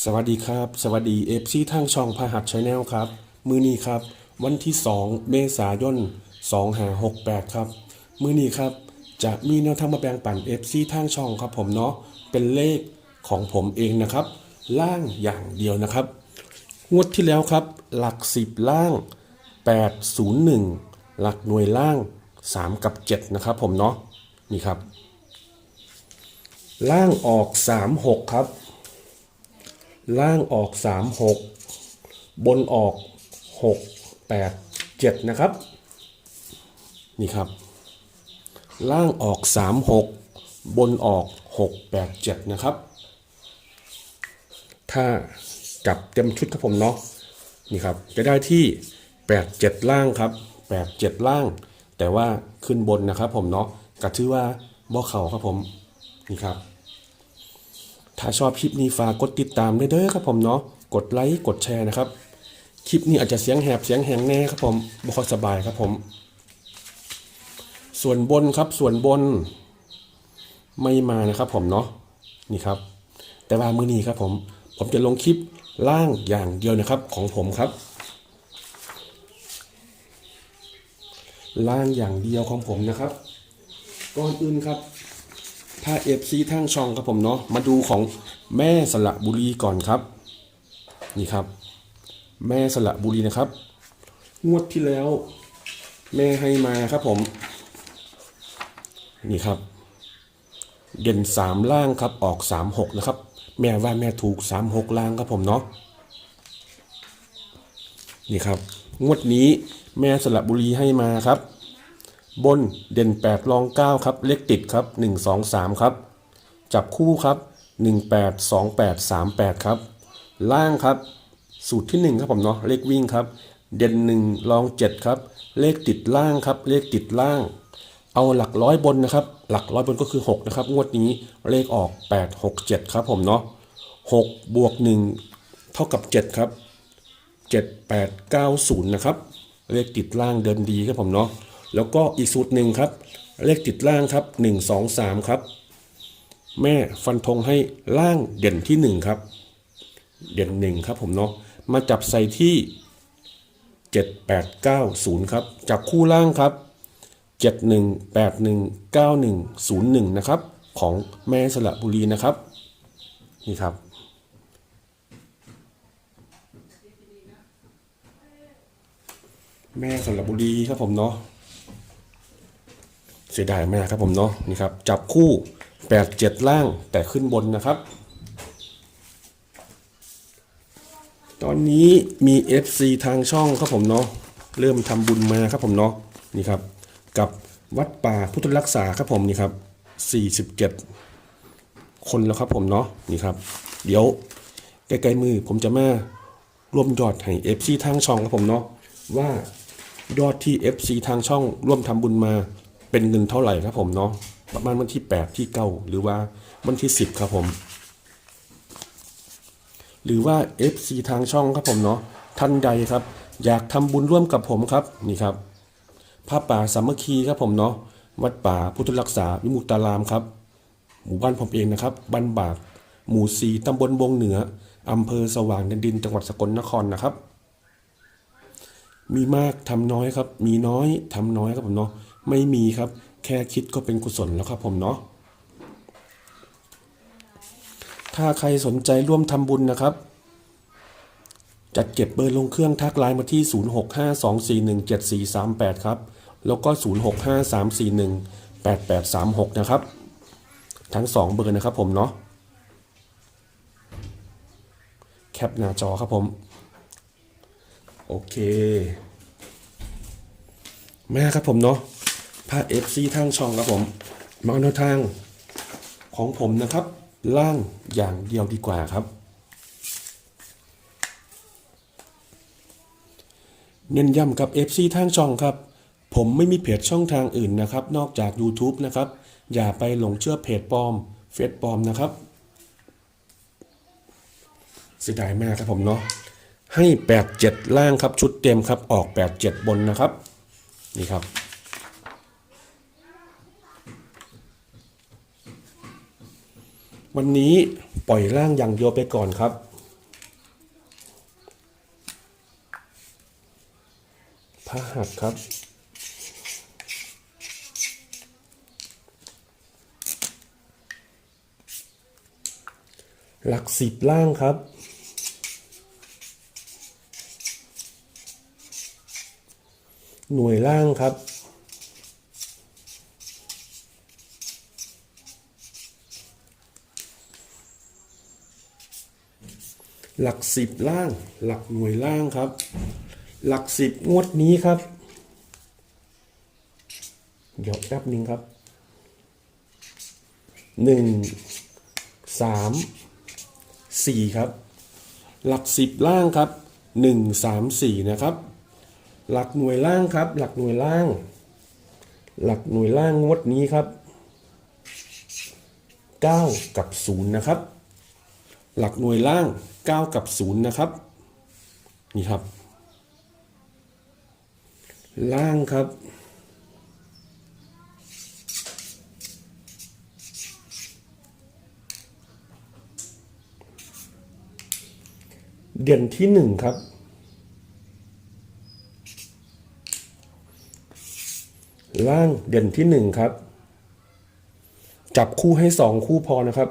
สวัสดีครับ สวัสดีเอฟซีทางช่องพาหัสชาแนลครับ มือนี้ครับ วันที่ 2 เมษายน2568 ครับ มือนี้ครับ จะมีแนวทางมาแบ่งปันเอฟซีทางช่องครับผมเนาะเป็นเลขของผมเองนะครับ ล่างอย่างเดียวนะครับ งวดที่แล้วครับ หลัก 10 ล่าง 801 หลักหน่วยล่าง 3 กับ 7 นะครับผมเนาะนี่ครับ ล่างออก 36 ครับ ล่างออก 3 6 บนออก 6 8 7 นะครับ นี่ครับ ล่างออก 3 6 บนออก 6 8 7 นะครับ ถ้าจับเต็มชุดครับผมเนาะนี่ครับ จะได้ที่ 8 7 ล่างครับ 8 7 ล่าง แต่ว่าขึ้นบนนะครับผมเนาะก็ถือว่าบ่เข่าครับผมนี่ครับ ถ้าชอบคลิปนี้ฝากกดติดตามด้เด้อครับผมเนาะ กดไลค์กดแชร์นะครับ คลิปนี้อาจจะเสียงแหบเสียงแหงแน่ครับผมบ่ค่อยสบายครับผม ส่วนบนครับส่วนบนไม่มานะครับผมเนาะ นี่ครับ แต่ว่ามือนี้ครับผม ผมจะลงคลิปล่างอย่างเดียวนะครับของผมครับ ล่างอย่างเดียวของผมนะครับ ก่อนอื่นครับ ถ้าเอฟซีทางช่องครับผมเนาะมาดูของแม่สระบุรีก่อนครับ นี่ครับ แม่สระบุรีนะครับ งวดที่แล้ว แม่ให้มาครับผม นี่ครับ เด่นสามล่างครับออกสามหกนะครับ แม่ว่าแม่ถูกสามหกล่างครับผมเนาะนี่ครับ งวดนี้แม่สระบุรีให้มาครับ บนเด่น 8 รอง 9 ครับ เลขติดครับ 1 2 3 ครับ จับคู่ครับ 1 8 2 8 3 8 ครับ ล่างครับ สูตรที่ 1 ครับผมเนาะเลขวิ่งครับ เด่น 1 รอง 7 ครับ เลขติดล่างครับ เลขติดล่าง เอาหลักร้อยบนนะครับ หลักร้อยบนก็คือ 6 นะครับ งวดนี้เลขออก 8 6 7 ครับผมเนาะ6บวก 1 เท่ากับ 7 ครับ 7 8 9 0 นะครับ เลขติดล่างเดินดีครับผมเนาะ แล้วก็อีกสูตรหนึ่งครับ เลขติดล่างครับ 1 2 3 ครับ แม่ฟันธงให้ล่างเด่นที่ 1 ครับ เด่น 1 ครับผมเนาะมาจับใส่ที่ 7 8 9 0 ครับ จับคู่ล่างครับ 7 1 8 1 9 1 0 1 นะครับ ของแม่สระบุรีนะครับ นี่ครับแม่สระบุรีครับผมเนาะ เสียดายมากครับผมเนาะนี่ครับจับคู่ 8 7 ล่างแต่ขึ้นบนนะครับ ตอนนี้มี FC ทางช่องครับผมเนาะเริ่มทำบุญมาครับผมเนาะนี่ครับ กับวัดป่าพุทธรักษาครับผมนี่ครับ 47 คนแล้วครับผมเนาะนี่ครับ เดี๋ยวใกล้ๆมือผมจะมาร่วมยอดให้ FC ทางช่องครับผมเนาะว่ายอดที่ FC ทางช่องร่วมทำบุญมา เป็นเงินเท่าไหร่ครับผมเนาะประมาณวันที่ 8 ที่ 9 หรือว่าวันที่ 10 ครับผม หรือว่า FC ทางช่องครับผมเนาะท่านใดครับ อยากทำบุญร่วมกับผมครับนี่ครับผ้าป่าสามัคคีครับผมเนาะวัดป่าพุทธรักษาวิมุตตารามครับ หมู่บ้านผมเองนะครับบ้านบาก หมู่สีตำบลบงเหนืออำเภอสว่างแดนดินจังหวัดสกลนครนะครับ มีมากทำน้อยครับ มีน้อยทำน้อยครับผมเนาะ ไม่มีครับ แค่คิดก็เป็นกุศลแล้วครับผมเนาะถ้าใครสนใจร่วมทำบุญนะครับ จัดเก็บเบอร์ลงเครื่องทักไลน์มาที่ 0652417438 ครับ แล้วก็ 0653418836 นะครับ ทั้ง 2 เบอร์นะครับผมเนาะแคปหน้าจอครับผม โอเคแม่ครับผมเนาะ พาเอฟซีทางช่องครับผมมาแนวทางของผมนะครับ ล่างอย่างเดียวดีกว่าครับ เน้นย้ำกับ FC ทางช่องครับ ผมไม่มีเพจช่องทางอื่นนะครับ นอกจาก YouTube นะครับ อย่าไปหลงเชื่อเพจปลอม เฟซปลอมนะครับเสียดายมากครับผมเนาะให้ 87 ล่างครับชุดเต็มครับออก 87 บนนะครับ นี่ครับ วันนี้ปล่อยร่างอย่างเดียวไปก่อนครับ พระหัตครับ หลักสิบล่างครับ หน่วยล่างครับ หลักสิบล่าง หลักหน่วยล่างครับ หลักสิบงวดนี้ครับ เดี๋ยวแป๊บหนึ่งครับหนึ่งสามสี่ครับ หลักสิบล่างครับหนึ่งสามสี่นะครับ หลักหน่วยล่างครับ หลักหน่วยล่าง หลักหน่วยล่างงวดนี้ครับเก้ากับศูนย์นะครับ หลักหน่วยล่าง 9 กับ 0 นะครับ นี่ครับ ล่างครับ เด่นที่ 1 ครับ ล่างเด่นที่ 1 ครับ จับคู่ให้ 2 คู่พอนะครับ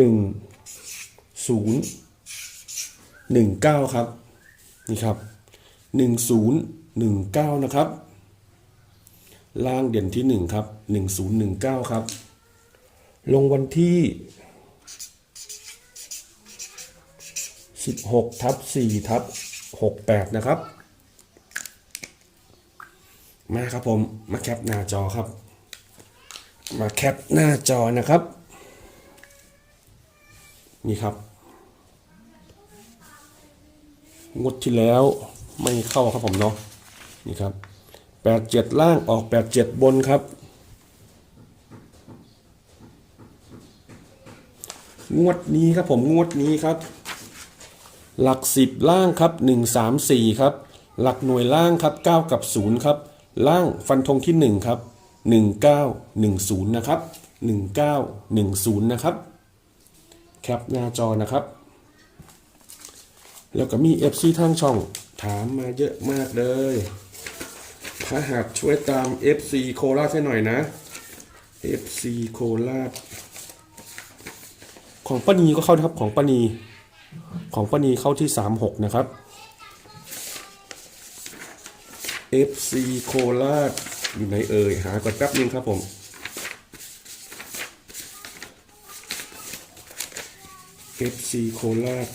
1ศูนย์หนึ่งเก้าครับ นี่ครับหนึ่งศูนย์หนึ่งเก้านะครับ ล่างเด่นที่หนึ่งครับหนึ่งศูนย์หนึ่งเก้าครับ ลงวันที่สิบหกทับสี่ทับหกแปดนะครับ มาครับผม มาแคปหน้าจอครับ มาแคปหน้าจอนะครับ นี่ครับงวดที่แล้วไม่เข้าครับผมเนาะนี่ครับแปดเจ็ดล่างออกแปดเจ็ดบนครับ งวดนี้ครับผมงวดนี้ครับ หลักสิบล่างครับหนึ่งสามสี่ครับ หลักหน่วยล่างครับเก้ากับศูนย์ครับ ล่างฟันธงที่หนึ่งครับหนึ่งเก้าหนึ่งศูนย์นะครับหนึ่งเก้าหนึ่งศูนย์นะครับ แคปหน้าจอนะครับ แล้วก็มี FC ทางช่องถามมาเยอะมากเลยถ้าหากช่วยตาม FC โคราชให้หน่อยนะ FC โคราช ของป้านีก็เข้านะครับของป้านีของป้านีเข้าที่ 36 นะครับ FC โคราชอยู่ไหนเอ่ย หาก่อนแป๊บนึงครับผม FC โคราช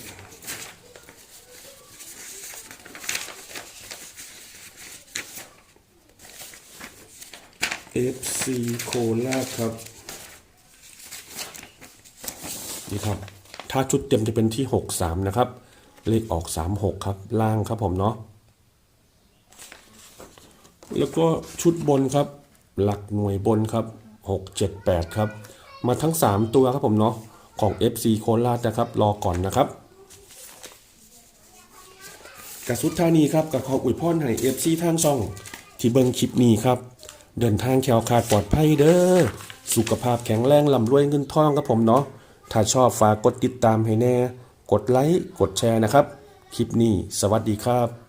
FC โคราชครับ นี่ครับ ถ้าชุดเต็มจะเป็นที่ 63 นะครับ เลขออก 36 ครับ ล่างครับผมเนาะแล้วก็ชุดบนครับ หลักหน่วยบนครับ 6 7 8 ครับ มาทั้ง 3 ตัวครับผมเนาะ ของ FC โคราชนะครับ รอก่อนนะครับกสุดท่านีครับกับขออวยพรให้ FC ทางช่อง ที่เบิ่งคลิปนี้ครับ เดินทางแคล้วคลาดปลอดภัยเด้อสุขภาพแข็งแรงลำรวยเงินทองครับผมเนาะถ้าชอบฝากกดติดตามให้แน่ กดไลค์กดแชร์นะครับ คลิปนี้ สวัสดีครับ